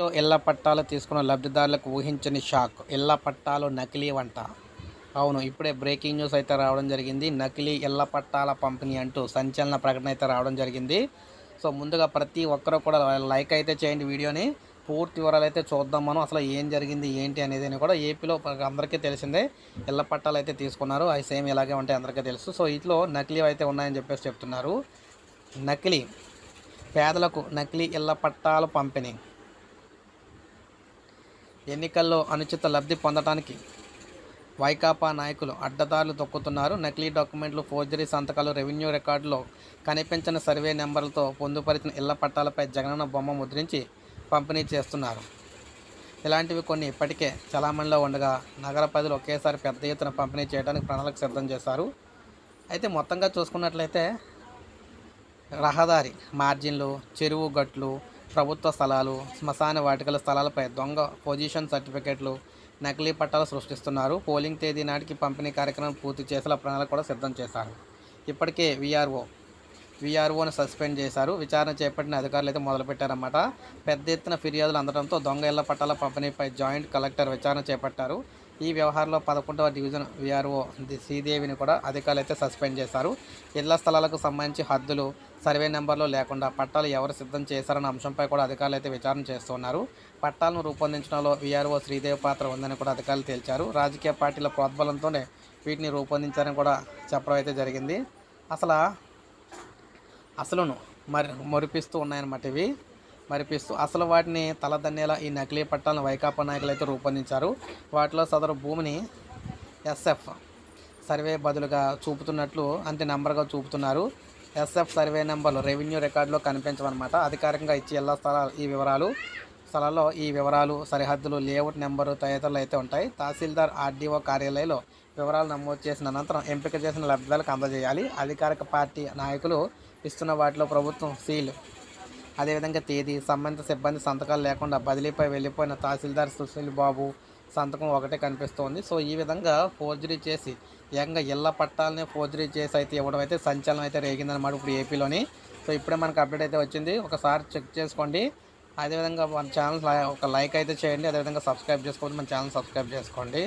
లో ఇళ్ళ పట్టాలు తీసుకున్న లబ్ధిదారులకు ఊహించని షాక్. ఇళ్ళ పట్టాలు నకిలీ వంట. అవును ఇప్పుడే బ్రేకింగ్ న్యూస్ అయితే రావడం జరిగింది. నకిలీ ఇళ్ళ పట్టాల పంపిణీ అంటూ సంచలన ప్రకటన అయితే రావడం జరిగింది. సో ముందుగా ప్రతి ఒక్కరూ కూడా లైక్ అయితే చేయండి వీడియోని. పూర్తి వివరాలు అయితే చూద్దాం మనం. అసలు ఏం జరిగింది ఏంటి అనేది అని కూడా ఏపీలో అందరికీ తెలిసిందే. ఇళ్ళ పట్టాలు అయితే తీసుకున్నారు. అవి సేమ్ ఇలాగే ఉంటాయి అందరికీ తెలుసు. సో ఇట్లో నకిలీ అయితే ఉన్నాయని చెప్పేసి చెప్తున్నారు. నకిలీ. పేదలకు నకిలీ ఇళ్ళ పట్టాలు పంపిణీ. ఎన్నికల్లో అనుచిత లబ్ధి పొందడానికి వైకాపా నాయకులు అడ్డదారులు తొక్కుతున్నారు. నకిలీ డాక్యుమెంట్లు ఫోర్జరీ సంతకాలు రెవెన్యూ రికార్డులో కనిపించని సర్వే నెంబర్లతో పొందుపరిచిన ఇళ్ళ పట్టాలపై జగనన్న బొమ్మ ముద్రించి పంపిణీ చేస్తున్నారు. ఇలాంటివి కొన్ని ఇప్పటికే చలామణిలో ఉండగా నగర ప్రజలు ఒకేసారి పెద్ద ఎత్తున పంపిణీ చేయడానికి ప్రణాళిక సిద్ధం చేశారు. అయితే మొత్తంగా చూసుకున్నట్లయితే రహదారి మార్జిన్లు చెరువు గట్లు ప్రభుత్వ స్థలాలు శ్మశాన వాటికల స్థలాలపై దొంగ పొజిషన్ సర్టిఫికెట్లు నకిలీ పట్టాలు సృష్టిస్తున్నారు. పోలింగ్ తేదీ నాటికి పంపిణీ కార్యక్రమం పూర్తి చేసేలా ప్రణాళిక కూడా సిద్ధం చేశారు. ఇప్పటికే విఆర్ఓ విఆర్ఓను సస్పెండ్ చేశారు. విచారణ చేపట్టిన అధికారులు అయితే మొదలుపెట్టారన్నమాట. పెద్ద ఎత్తున ఫిర్యాదులు అందడంతో దొంగ ఇళ్ళ పట్టాల పంపిణీపై జాయింట్ కలెక్టర్ విచారణ చేపట్టారు. ఈ వ్యవహారంలో పదకొండవ డివిజన్ విఆర్ఓ శ్రీదేవిని కూడా అధికారులు అయితే సస్పెండ్ చేశారు. ఇళ్ళ స్థలాలకు సంబంధించి హద్దులు సర్వే నెంబర్లు లేకుండా పట్టాలు ఎవరు సిద్ధం చేశారన్న అంశంపై కూడా అధికారులు అయితే విచారణ చేస్తున్నారు. పట్టాలను రూపొందించడంలో విఆర్ఓ శ్రీదేవి పాత్ర ఉందని కూడా అధికారులు తేల్చారు. రాజకీయ పార్టీల ప్రోద్బలంతోనే వీటిని రూపొందించారని కూడా చెప్పడం అయితే జరిగింది. అసలు అసలును మరి మరిపిస్తూ ఉన్నాయన్నమాట ఇవి. మరిపిస్తూ అసలు వాటిని తలదన్నేలా ఈ నకిలీ పట్టాలను వైకాపా నాయకులు అయితే రూపొందించారు. వాటిలో సదరు భూమిని ఎస్ఎఫ్ సర్వే బదులుగా చూపుతున్నట్లు అంతే నెంబర్గా చూపుతున్నారు. ఎస్ఎఫ్ సర్వే నెంబర్లు రెవెన్యూ రికార్డులో కనిపించమన్నమాట అధికారికంగా ఇచ్చి ఇళ్ళ స్థలాలు ఈ వివరాలు. స్థలాల్లో ఈ వివరాలు సరిహద్దులు లేఅవుట్ నెంబరు తదితరులు అయితే ఉంటాయి. తహసీల్దార్ ఆర్డీఓ కార్యాలయంలో వివరాలు నమోదు చేసిన అనంతరం ఎంపిక చేసిన లబ్ధిదారులకు అందజేయాలి. అధికారిక పార్టీ నాయకులు ఇస్తున్న వాటిలో ప్రభుత్వం సీల్ అదేవిధంగా తేదీ సంబంధిత సిబ్బంది సంతకాలు లేకుండా బదిలీపై వెళ్ళిపోయిన తహసీల్దార్ సుశీల్ బాబు సంతకం ఒకటే కనిపిస్తోంది. సో ఈ విధంగా ఫోర్జరీ చేసి ఏకంగా ఇళ్ళ పట్టాలని ఫోర్జరీ చేసి అయితే ఇవ్వడం అయితే సంచలనం అయితే రేగిందనమాట ఇప్పుడు ఏపీలోని. సో ఇప్పుడే మనకు అప్డేట్ అయితే వచ్చింది. ఒకసారి చెక్ చేసుకోండి. అదేవిధంగా మన ఛానల్ ఒక లైక్ అయితే చేయండి. అదేవిధంగా సబ్స్క్రైబ్ చేసుకోండి. మన ఛానల్ సబ్స్క్రైబ్ చేసుకోండి.